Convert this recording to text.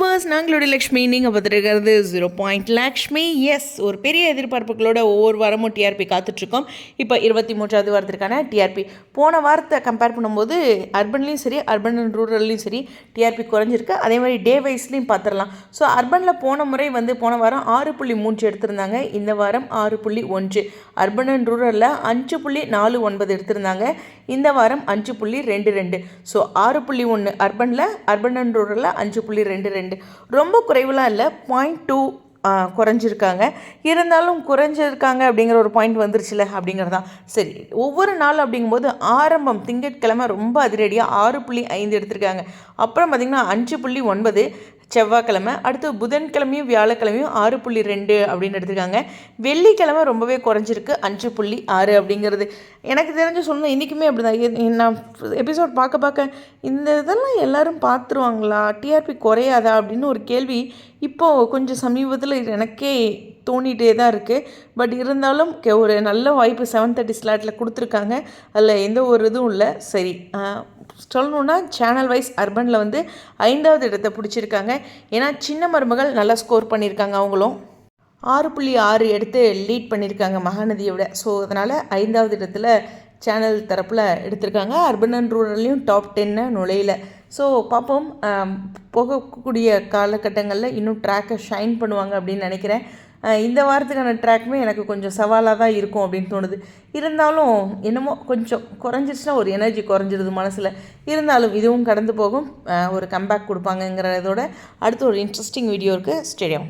Viewers நாங்களுடைய லக்ஷ்மி நீங்கள் பார்த்துருக்கிறது ஜீரோ பாயிண்ட் லக்ஷ்மி. எஸ் ஒரு பெரிய எதிர்பார்ப்புகளோட ஒவ்வொரு வாரமும் டிஆர்பி காத்துட்ருக்கோம் இப்போ இருபத்தி மூன்றாவது வாரத்திற்கான டிஆர்பி போன வாரத்தை கம்பேர் பண்ணும்போது அர்பன்லேயும் சரி அர்பன் அண்ட் ரூரல்லையும் சரி டிஆர்பி குறைஞ்சிருக்கு. அதே மாதிரி டே வைஸ்லையும் பார்த்துடலாம். ஸோ அர்பனில் போன முறை வந்து போன வாரம் ஆறு புள்ளி மூன்று எடுத்திருந்தாங்க. இந்த வாரம் ஆறு புள்ளி ஒன்று. அர்பன் அண்ட் ரூரலில் அஞ்சு புள்ளி நாலு ஒன்பது எடுத்திருந்தாங்க. இந்த வாரம் அஞ்சு புள்ளி ரெண்டு ரெண்டு. ஸோ ஆறு புள்ளி ஒன்று அர்பனில் அர்பன் அண்ட் ரூரலில் அஞ்சு புள்ளி ரெண்டு ரெண்டு. ரொம்ப குறைவுலாம் இல்லை. பாயிண்ட் டூ குறைஞ்சிருக்காங்க. இருந்தாலும் குறைஞ்சிருக்காங்க அப்படிங்கிற ஒரு பாயிண்ட் வந்துருச்சுல அப்படிங்கிறது தான். சரி ஒவ்வொரு நாள் அப்படிங்கும்போது ஆரம்பம் திங்கட்கிழமை ரொம்ப அதிரடியாக ஆறு புள்ளி ஐந்து எடுத்திருக்காங்க. அப்புறம் பார்த்திங்கன்னா அஞ்சு புள்ளி ஒன்பது செவ்வாய்க்கிழமை அடுத்து புதன்கிழமையும் வியாழக்கிழமையும் ஆறு புள்ளி ரெண்டு அப்படின்னு எடுத்திருக்காங்க. வெள்ளிக்கிழமை ரொம்பவே குறைஞ்சிருக்கு அஞ்சு புள்ளி ஆறு அப்படிங்கிறது. எனக்கு தெரிஞ்சு சொல்லணும் இன்றைக்குமே அப்படி தான் நான் எபிசோட் பார்க்க பார்க்க இந்த இதெல்லாம் எல்லோரும் பார்த்துருவாங்களா? டிஆர்பி குறையாதா அப்படின்னு ஒரு கேள்வி இப்போது கொஞ்சம் சமீபத்தில் எனக்கே தோணிகிட்டே தான் இருக்குது பட் இருந்தாலும் ஒரு நல்ல வாய்ப்பு செவன் தேர்ட்டி ஸ்லாட்டில் கொடுத்துருக்காங்க. அதில் எந்த ஒரு இதுவும் இல்லை. சரி சொல்லணுன்னா சேனல் வைஸ் அர்பனில் வந்து ஐந்தாவது இடத்தை பிடிச்சிருக்காங்க. ஏன்னா சின்ன மருமகள் நல்லா ஸ்கோர் பண்ணியிருக்காங்க அவங்களும். ஆறு புள்ளி ஆறு எடுத்து லீட் பண்ணியிருக்காங்க மகாநதியை விட ஸோ அதனால் ஐந்தாவது இடத்துல சேனல் தரப்பில் எடுத்திருக்காங்க. அர்பன் அண்ட் ரூரல்லையும் டாப் டென்னு நுழையில. ஸோ பார்ப்போம் போகக்கூடிய காலகட்டங்களில் இன்னும் ட்ராக்கை ஷைன் பண்ணுவாங்க அப்படின்னு நினைக்கிறேன். இந்த வாரத்துக்கான ட்ராக்குமே எனக்கு கொஞ்சம் சவாலாக தான் இருக்கும் அப்படின்னு தோணுது. இருந்தாலும் என்னமோ கொஞ்சம் குறைஞ்சிருச்சுன்னா ஒரு எனர்ஜி குறைஞ்சிருது மனசில். இருந்தாலும் இதுவும் கடந்து போகும். ஒரு கம்பேக் கொடுப்பாங்கங்கிறதோட அடுத்து ஒரு இன்ட்ரெஸ்டிங் வீடியோ இருக்குது ஸ்டேடியம்